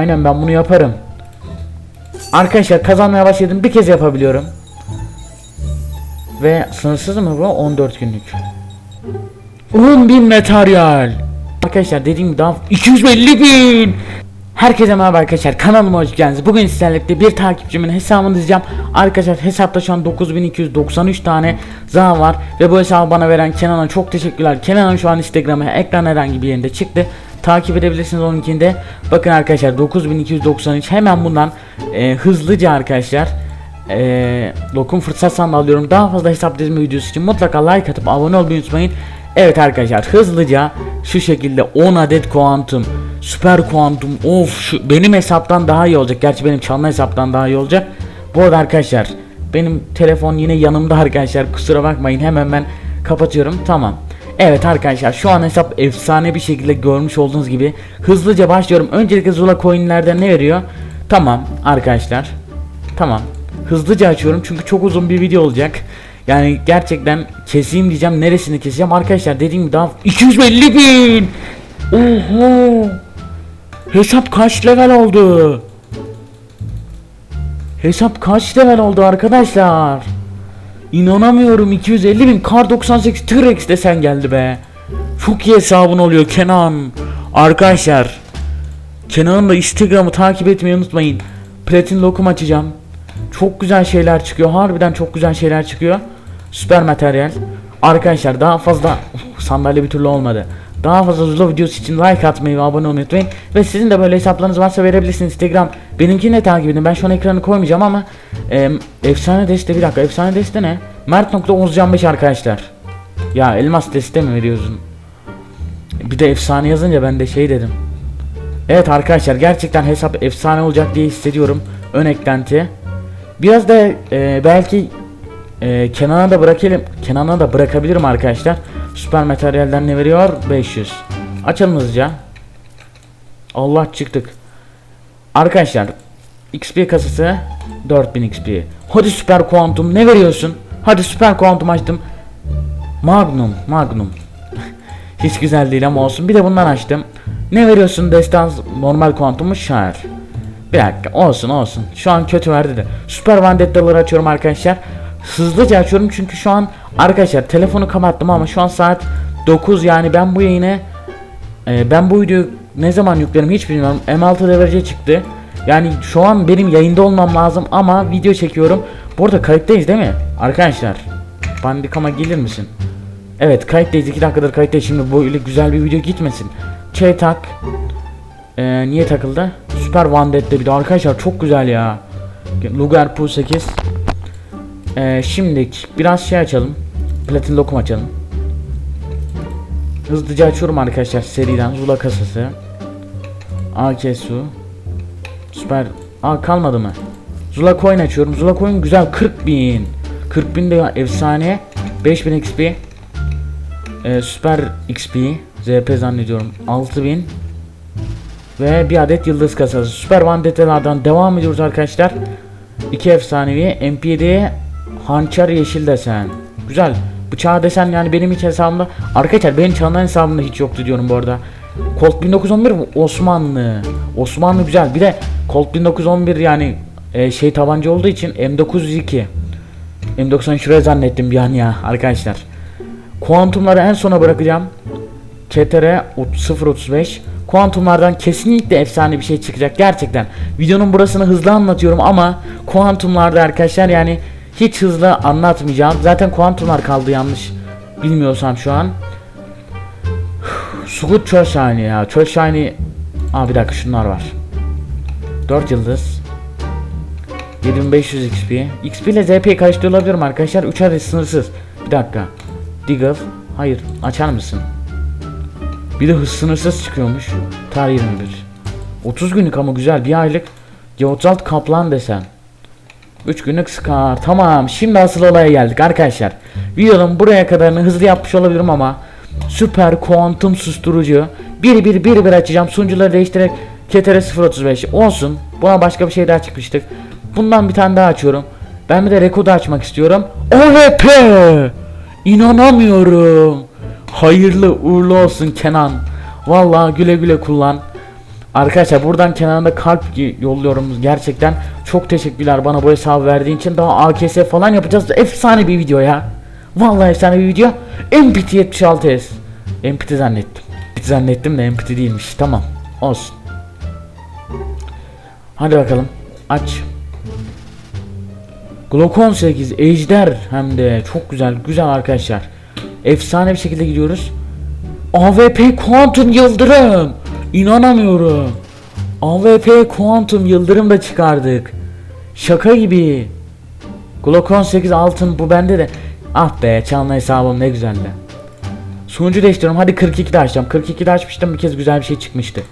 Aynen ben bunu yaparım. Arkadaşlar kazanmaya başladım. Bir kez yapabiliyorum. Ve sınırsız mı bu? 14 günlük. 10 bin materyal. Arkadaşlar dediğim gibi daha 250 bin. Herkese merhaba arkadaşlar kanalıma hoş geldiniz. Bugün sizlerle bir takipçimin hesabını dizeceğim. Arkadaşlar hesapta şu an 9293 tane za var. Ve bu hesabı bana veren Kenan'a çok teşekkürler. Kenan'ın şu an Instagram'a ekran herhangi bir yerinde çıktı. Takip edebilirsiniz onunkinde. Bakın arkadaşlar 9293 hemen bundan e, hızlıca arkadaşlar e, lokum fırsat sandığı alıyorum. Daha fazla hesap dizme videosu için mutlaka like atıp abone olmayı unutmayın. Evet arkadaşlar hızlıca şu şekilde 10 adet kuantum süper kuantum of şu benim hesaptan daha iyi olacak. Gerçi benim çalma hesaptan daha iyi olacak. Bu arada arkadaşlar benim telefon yine yanımda arkadaşlar kusura bakmayın hemen ben kapatıyorum tamam. Evet arkadaşlar şu an hesap efsane bir şekilde görmüş olduğunuz gibi hızlıca başlıyorum. Öncelikle Zula coinlerden ne veriyor? Tamam arkadaşlar. Tamam. Hızlıca açıyorum çünkü çok uzun bir video olacak. Yani gerçekten keseyim diyeceğim. Neresini keseceğim? Arkadaşlar dediğim gibi daha 250 bin. Oho. Hesap kaç level oldu? Hesap kaç level oldu arkadaşlar? İnanamıyorum 250 bin kar 98 T-Rex desen geldi be. Çok iyi hesabın oluyor Kenan. Arkadaşlar Kenan'ın da Instagram'ı takip etmeyi unutmayın. Platin lokum açacağım. Çok güzel şeyler çıkıyor. Harbiden çok güzel şeyler çıkıyor. Süper materyal. Arkadaşlar daha fazla Uf, sandalye bir türlü olmadı. Daha fazla Zula videosu için like atmayı ve abone olmayı unutmayın. Ve sizin de böyle hesaplarınız varsa verebilirsiniz Instagram. Benimkini de takip edin. Ben şu an ekranı koymayacağım ama e, efsane deste bir dakika. Efsane deste ne? Mert.Ozcan5 arkadaşlar. Ya elmas deste mi veriyorsun? Bir de efsane yazınca ben de şey dedim. Evet arkadaşlar gerçekten hesap efsane olacak diye hissediyorum. Ön eklenti. Biraz da e, belki e, Kenan'a da bırakalım. Kenan'a da bırakabilirim arkadaşlar. Süper materyalden ne veriyor? 500. Açalım hızlıca. Allah çıktık. Arkadaşlar XP kasası 4000 XP. Hadi süper kuantum ne veriyorsun? Hadi süper kuantum açtım. Magnum, Magnum. Hiç güzel değil ama olsun. Bir de bundan açtım. Ne veriyorsun destans normal kuantumu şair. Bir dakika olsun olsun. Şu an kötü verdi de. Süper Vendetta'ları açıyorum arkadaşlar. Hızlıca açıyorum çünkü şu an arkadaşlar telefonu kapattım ama şu an saat 9 yani ben bu yayını e, ben bu videoyu ne zaman yüklerim hiç bilmiyorum. M6 devrece çıktı. Yani şu an benim yayında olmam lazım ama video çekiyorum. Bu arada kayıttayız değil mi? Arkadaşlar Bandicam'a gelir misin? Evet kayıttayız 2 dakikadır kayıttayız şimdi böyle güzel bir video gitmesin. Şey tak. Ee, niye takıldı? Süper Vandet'te bir de arkadaşlar çok güzel ya. Lugar Pro 8. Ee, şimdi biraz şey açalım. Platin lokum açalım. Hızlıca açıyorum arkadaşlar seriden Zula kasası. AK su. Süper. Aa kalmadı mı? Zula coin açıyorum. Zula coin güzel 40 bin. 40 bin de efsane. 5000 XP. Ee, süper XP. ZP zannediyorum. 6000 ve bir adet yıldız kasası. Süper Vandetta'lardan devam ediyoruz arkadaşlar. İki efsanevi MP7 hançer yeşil desen. Güzel. Bıçağı desen yani benim hiç hesabımda arkadaşlar benim çalınan hesabımda hiç yoktu diyorum bu arada. Colt 1911 Osmanlı. Osmanlı güzel. Bir de Colt 1911 yani e, şey tabanca olduğu için M902. M90 şuraya zannettim bir an ya arkadaşlar. Kuantumları en sona bırakacağım. CTR 035 Kuantumlardan kesinlikle efsane bir şey çıkacak gerçekten. Videonun burasını hızlı anlatıyorum ama kuantumlarda arkadaşlar yani hiç hızlı anlatmayacağım. Zaten kuantumlar kaldı yanlış bilmiyorsam şu an. Sukut çöl shiny ya. Çöl shiny. Aa bir dakika şunlar var. 4 yıldız. 7500 XP. XP ile ZP'yi karıştırıyor olabilirim arkadaşlar. 3 adet sınırsız. Bir dakika. Deagle. Hayır. Açar mısın? Bir de hız sınırsız çıkıyormuş. Tarih 21. 30 günlük ama güzel. Bir aylık G36 kaplan desen. 3 günlük Scar. Tamam. Şimdi asıl olaya geldik arkadaşlar. Videonun buraya kadarını hızlı yapmış olabilirim ama süper kuantum susturucu. Bir bir bir bir açacağım. Sunucuları değiştirerek KTR 035 olsun. Buna başka bir şey daha çıkmıştık. Bundan bir tane daha açıyorum. Ben bir de rekodu açmak istiyorum. OVP! İnanamıyorum. Hayırlı uğurlu olsun Kenan. Vallahi güle güle kullan. Arkadaşlar buradan kenarında kalp yolluyorum gerçekten. Çok teşekkürler bana bu hesabı verdiğin için. Daha AKS falan yapacağız. Efsane bir video ya. Vallahi efsane bir video. MPT 76S. MPT zannettim. MPT zannettim de MPT değilmiş. Tamam. Olsun. Hadi bakalım. Aç. Glock 18 Ejder hem de çok güzel güzel arkadaşlar. Efsane bir şekilde gidiyoruz. AWP Quantum Yıldırım. İnanamıyorum. AWP Quantum Yıldırım da çıkardık. Şaka gibi. Glock 18 altın bu bende de. Ah be canlı hesabım ne güzeldi. Sunucu değiştiriyorum. Hadi 42 de açacağım. 42 de açmıştım bir kez güzel bir şey çıkmıştı.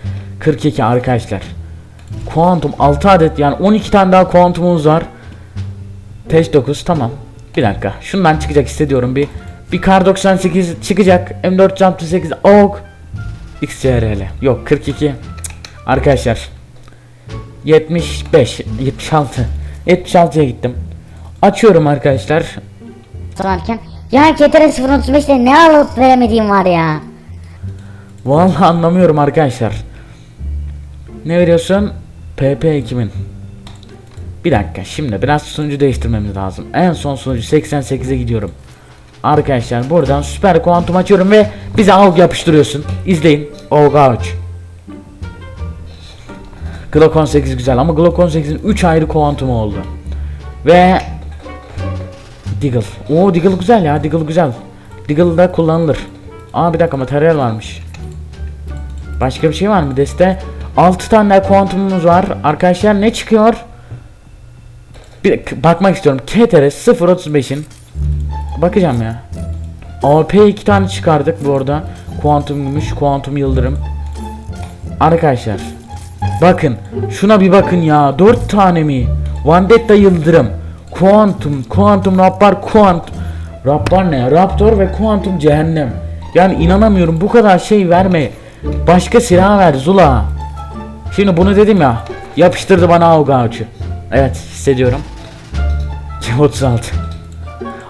42 arkadaşlar. Quantum 6 adet yani 12 tane daha Quantum'umuz var. Test 9 tamam. Bir dakika. Şundan çıkacak hissediyorum bir. Bir kar 98 çıkacak. M468 AUG XCRL. Yok 42. Cık. Arkadaşlar. 75 76 76'ya gittim. Açıyorum arkadaşlar. sorarken ya KTR 035'te ne alıp veremediğim var ya. Vallahi anlamıyorum arkadaşlar. Ne veriyorsun? PP 2000. Bir dakika şimdi biraz sunucu değiştirmemiz lazım. En son sunucu 88'e gidiyorum. Arkadaşlar buradan süper kuantum açıyorum ve bize AUG yapıştırıyorsun. İzleyin. AUG AUG. Glock 18 güzel ama Glock 18'in 3 ayrı kuantumu oldu. Ve Deagle. Oo Deagle güzel ya. Deagle güzel. Deagle da kullanılır. Aa bir dakika materyal varmış. Başka bir şey var mı deste? 6 tane kuantumumuz var. Arkadaşlar ne çıkıyor? Bir bakmak istiyorum. KTR 035'in bakacağım ya. AP 2 tane çıkardık bu arada. Kuantum gümüş, kuantum yıldırım. Arkadaşlar bakın şuna bir bakın ya. 4 tane mi? Vendetta yıldırım. Kuantum, kuantum raptor, kuantum. Raptor ne? Raptor ve kuantum cehennem. Yani inanamıyorum bu kadar şey verme. Başka silah ver Zula. Şimdi bunu dedim ya. Yapıştırdı bana Augauç'u. Evet hissediyorum. 36.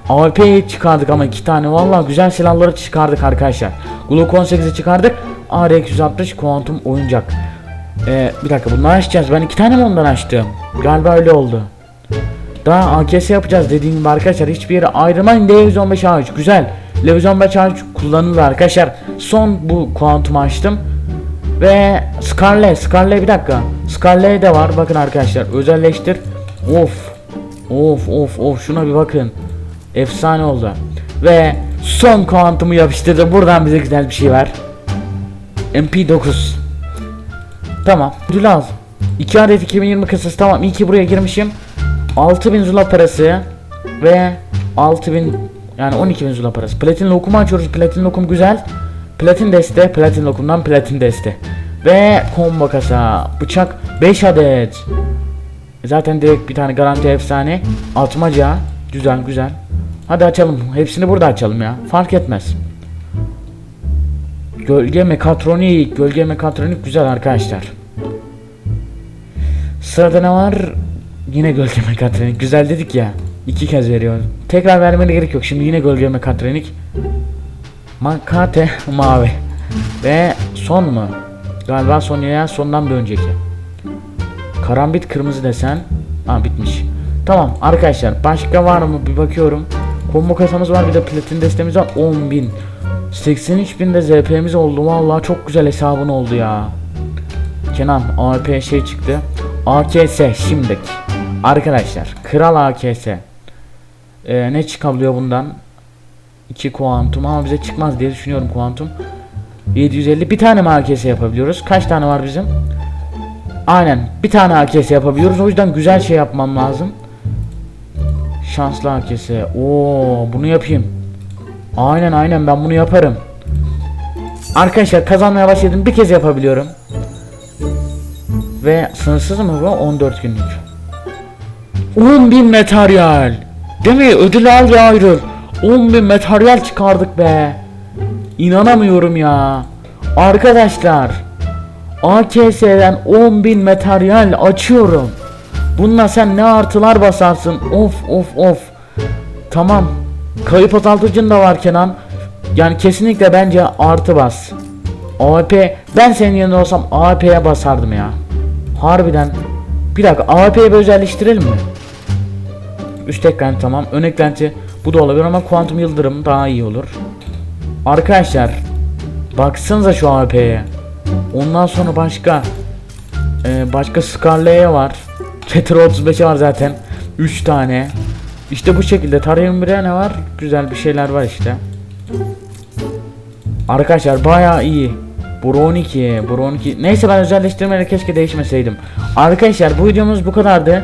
AWP'yi çıkardık ama iki tane vallahi güzel silahları çıkardık arkadaşlar. Glock 18'i çıkardık. AR260 kuantum oyuncak. Ee, bir dakika bunları açacağız. Ben iki tane mi ondan açtım? Galiba öyle oldu. Daha AKS yapacağız dediğim gibi arkadaşlar hiçbir yere ayrılmayın L115 A3 güzel L115 A3 kullanılır arkadaşlar Son bu kuantum açtım Ve Scarlet Scarlet bir dakika Scarlet de var bakın arkadaşlar özelleştir Of Of of of şuna bir bakın Efsane oldu Ve son kuantumu yapıştırdı buradan bize güzel bir şey ver MP9 Tamam ödül al 2 adet 2020 kasası tamam iyi ki buraya girmişim 6000 zula parası ve 6000 yani 12000 zula parası. Platin lokumu açıyoruz. Platin lokum güzel. Platin deste, platin lokumdan platin deste. Ve combo kasa, bıçak 5 adet. Zaten direkt bir tane garanti efsane. Atmaca, güzel güzel. Hadi açalım. Hepsini burada açalım ya. Fark etmez. Gölge mekatronik, gölge mekatronik güzel arkadaşlar. Sırada ne var? Yine gölge mekatronik. Güzel dedik ya. iki kez veriyor. Tekrar vermene gerek yok. Şimdi yine gölge mekatronik. Makate mavi. Ve son mu? Galiba son ya sondan bir önceki. Karambit kırmızı desen. Aa bitmiş. Tamam arkadaşlar başka var mı bir bakıyorum. Combo kasamız var bir de platin destemiz var 10.000 83.000 de ZP'miz oldu vallahi çok güzel hesabın oldu ya. Kenan AWP şey çıktı. AKS şimdiki. Arkadaşlar Kral AKS. Ee, ne çıkabiliyor bundan? 2 kuantum ama bize çıkmaz diye düşünüyorum kuantum. 750 bir tane mi AKS yapabiliyoruz? Kaç tane var bizim? Aynen bir tane AKS yapabiliyoruz. O yüzden güzel şey yapmam lazım. Şanslı AKS. Oo bunu yapayım. Aynen aynen ben bunu yaparım. Arkadaşlar kazanmaya başladım. Bir kez yapabiliyorum. Ve sınırsız mı bu? 14 günlük. 10.000 materyal. Değil mi? Ödül al ve ayrıl. 10.000 materyal çıkardık be. İnanamıyorum ya. Arkadaşlar. AKS'den 10.000 materyal açıyorum. Bununla sen ne artılar basarsın. Of of of. Tamam. Kayıp azaltıcın da var Kenan. Yani kesinlikle bence artı bas. AWP ben senin yanında olsam AWP'ye basardım ya. Harbiden. Bir dakika AWP'yi bir özelleştirelim mi? Üst eklenti tamam. Ön eklenti bu da olabilir ama kuantum yıldırım daha iyi olur. Arkadaşlar baksanıza şu AWP'ye. Ondan sonra başka ee, başka Scarlet'e var. Keter 35'e var zaten. 3 tane. İşte bu şekilde. Tar 21'e ne var? Güzel bir şeyler var işte. Arkadaşlar bayağı iyi. Bro 12, Bro 12. Neyse ben özelleştirmeleri keşke değişmeseydim. Arkadaşlar bu videomuz bu kadardı.